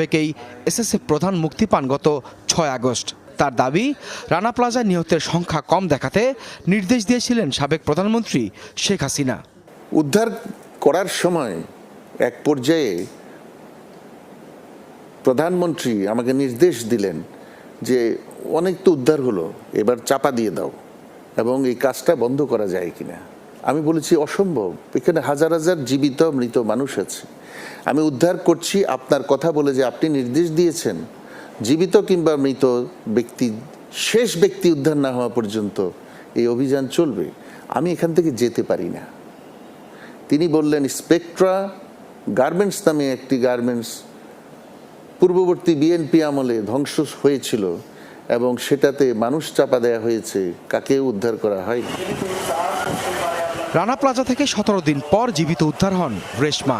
সাবেকেই SSF প্রধান মুক্তি পান গত ছয় আগস্ট। তার দাবি, রানা প্লাজায় নিহতের সংখ্যা কম দেখাতে নির্দেশ দিয়েছিলেন সাবেক প্রধানমন্ত্রী শেখ হাসিনা। উদ্ধার করার সময় এক পর্যায়ে প্রধানমন্ত্রী আমাকে নির্দেশ দিলেন যে অনেক তো উদ্ধার হলো, এবার চাপা দিয়ে দাও এবং এই কাজটা বন্ধ করা যায় কিনা। আমি বলেছি অসম্ভব। এখানে হাজার হাজার জীবিত মৃত মানুষ আছে। আমি উদ্ধার করছি আপনার কথা বলে যে আপনি নির্দেশ দিয়েছেন, জীবিত কিংবা মৃত ব্যক্তি, শেষ ব্যক্তি উদ্ধার না হওয়া পর্যন্ত এই অভিযান চলবে। আমি এখান থেকে যেতে পারি না। তিনি বললেন, স্পেকট্রা গার্মেন্টস নামে একটি গার্মেন্টস পূর্ববর্তী বিএনপি আমলে ধ্বংস হয়েছিল এবং সেটাতে মানুষ চাপা দেয়া হয়েছে। কাকে উদ্ধার করা হয়নি রানা প্লাজা থেকে সতেরো দিন পর জীবিত উদ্ধার হন রেশমা।